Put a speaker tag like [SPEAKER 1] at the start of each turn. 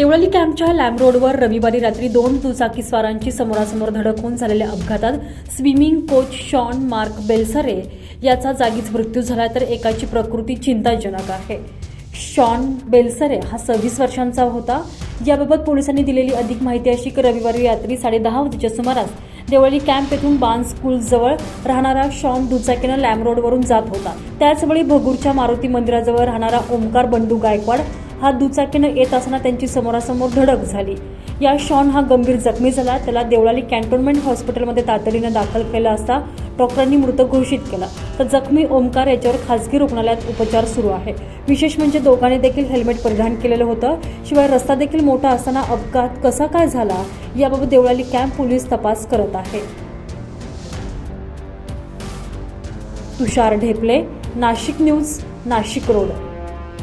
[SPEAKER 1] Deolali कॅम्पच्या lamb रोडवर रविवारी रात्री दोन दुचाकीस्वारांची समोरासमोर धडक होऊन झालेल्या अपघातात swimming coach Shaun Mark Belsare याचा जागीच मृत्यू झाला तर एकाची प्रकृती चिंताजनक आहे. शॉन बेलसरे हा सव्वीस वर्षांचा होता. याबाबत पोलिसांनी दिलेली अधिक माहिती अशी की रविवारी रात्री साडेदहा वाजेच्या सुमारास देवळी कॅम्प येथून बान स्कूल जवळ राहणारा शॉन दुचाकीनं लॅम रोडवरून जात होता. त्याचवेळी भगूरच्या मारुती मंदिराजवळ राहणारा ओमकार बंडू गायकवाड हा दुचाकीनं येत असताना त्यांची समोरासमोर धडक झाली. या शॉन हा गंभीर जखमी झाला. त्याला देवळाली कॅन्टोन्मेंट हॉस्पिटलमध्ये तातडीनं दाखल केलं असता डॉक्टरांनी मृत घोषित केला. तर जखमी ओमकार याच्यावर खासगी रुग्णालयात उपचार सुरू आहे. विशेष म्हणजे दोघांनी देखील हेल्मेट परिधान केलेलं होतं. शिवाय रस्ता देखील मोठा असताना अपघात कसा काय झाला याबाबत देवळाली कॅम्प पोलीस तपास करत आहे. Tushar Dhepale Nashik news Nashik road.